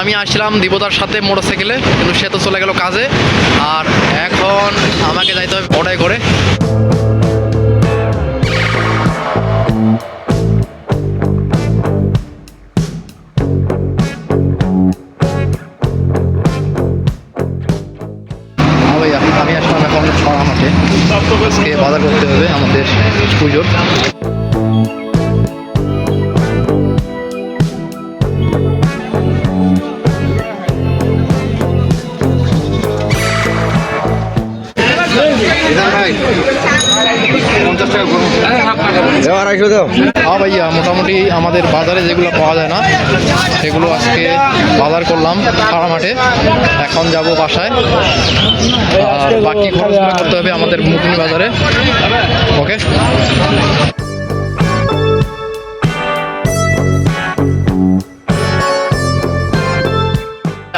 আমি আসলাম দীপদার সাথে মোটর সাইকেলে কিন্তু সে তো চলে গেল কাজে। আর এখন আমাকে যাইতে হবে অর্ডার করে হ্যাঁ আমি আসলাম এখন ছড়া আজকে বাজার করতে হবে আমাদের পুজোর। হ্যাঁ ভাইয়া, মোটামুটি আমাদের বাজারে যেগুলো পাওয়া যায় না, সেগুলো আজকে বাজার করলাম সারা মাঠে এখন যাব বাসায়। আর বাকি খরচগুলো করতে হবে আমাদের মুকুনি বাজারে। ওকে?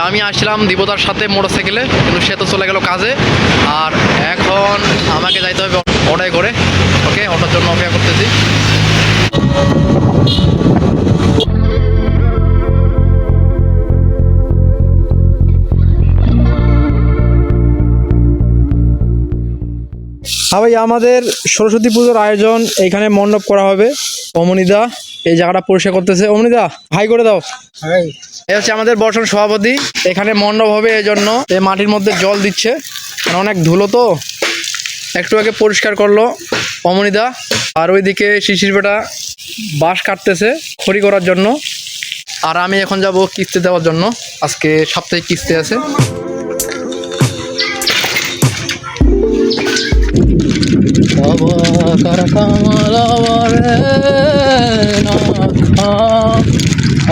আমি আসছিলাম দীপদার সাথে মোটর সাইকেলে কিন্তু সে তো চলে গেল কাজে। আর এখন আমাকে যাইতে হবে অর্ডার করে। ওকে অটোর জন্য অপেক্ষা করতেছি। হ্যাঁ ভাই আমাদের সরস্বতী পুজোর আয়োজন এইখানে মণ্ডপ করা হবে। অমনিদা এই জায়গাটা পরিষ্কার করতেছে। অমনিদা হাই করে দাও। এই হচ্ছে আমাদের বর্ষণ সভাপতি। এখানে মণ্ডপ হবে এই জন্য এই মাটির মধ্যে জল দিচ্ছে। অনেক ধুলো তো। একটু আগে পরিষ্কার করল অমনিদা। আর ওইদিকে শিশির বেটা বাঁশ কাটতেছে খড়ি করার জন্য। আর আমি এখন যাব কিস্তি দেওয়ার জন্য। আজকে সাপ্তাহিক কিস্তি আছে।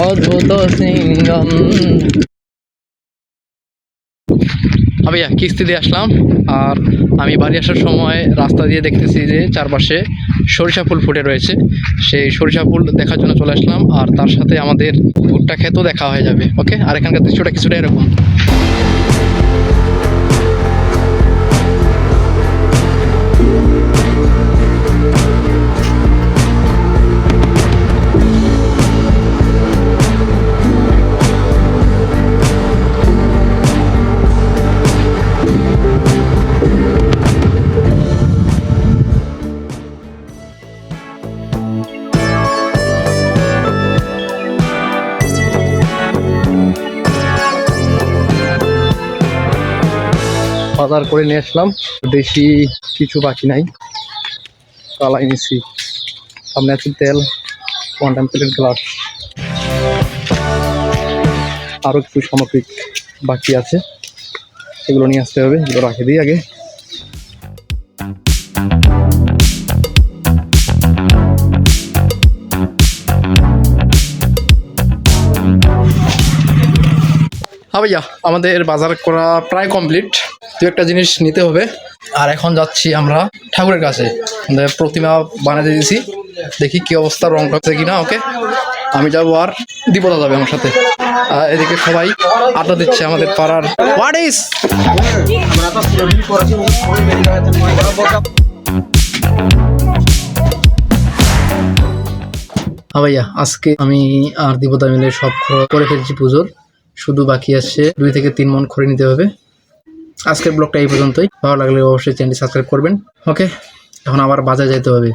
অদ্ভুত সিঙ্গম ভাইয়া কিস্তি দিয়ে আসলাম, আর আমি বাড়ি আসার সময় রাস্তা দিয়ে দেখতেছি যে চারপাশে সরিষা ফুল ফুটে রয়েছে। সেই সরিষা ফুল দেখার জন্য চলে আসলাম, আর তার সাথে আমাদের ভুট্টা খেতেও দেখা হয়ে যাবে, ওকে? আর এখানকার দৃশ্যটা কিছুটা এরকম। বাজার করে নিয়ে আসলাম। বেশি কিছু বাকি নাই। কালাই নিছি সামনে আছে তেল ওয়ান টাইম গ্লাস আরও কিছু সামগ্রিক বাকি আছে। সেগুলো নিয়ে আসতে হবে, এগুলো রাখে দিই আগে। হ্যাঁ ভাইয়া, আমাদের বাজার করা প্রায় কমপ্লিট দু একটা জিনিস নিতে হবে। আর এখন যাচ্ছি আমরা ঠাকুরের কাছে। প্রতিমা বানাতে দিয়েছি। দেখি কি অবস্থা, রং করছে কিনা, ওকে? আমি যাব আর দীপদা যাবে আমার সাথে। এদিকে সবাই আড্ডা দিচ্ছে আমাদের পাড়ার। হোয়াট হ্যাঁ ভাইয়া, আজকে আমি আর দীপদা মিলে সব খরচ করে ফেলছি পুজোর। শুধু বাকি আছে দুই থেকে তিন মন করে নিতে হবে। আজকের ব্লগটা এই পর্যন্তই। ভালো লাগলে অবশ্যই চ্যানেলটি সাবস্ক্রাইব করবেন। ওকে, এখন আবার বাজারে যেতে হবে।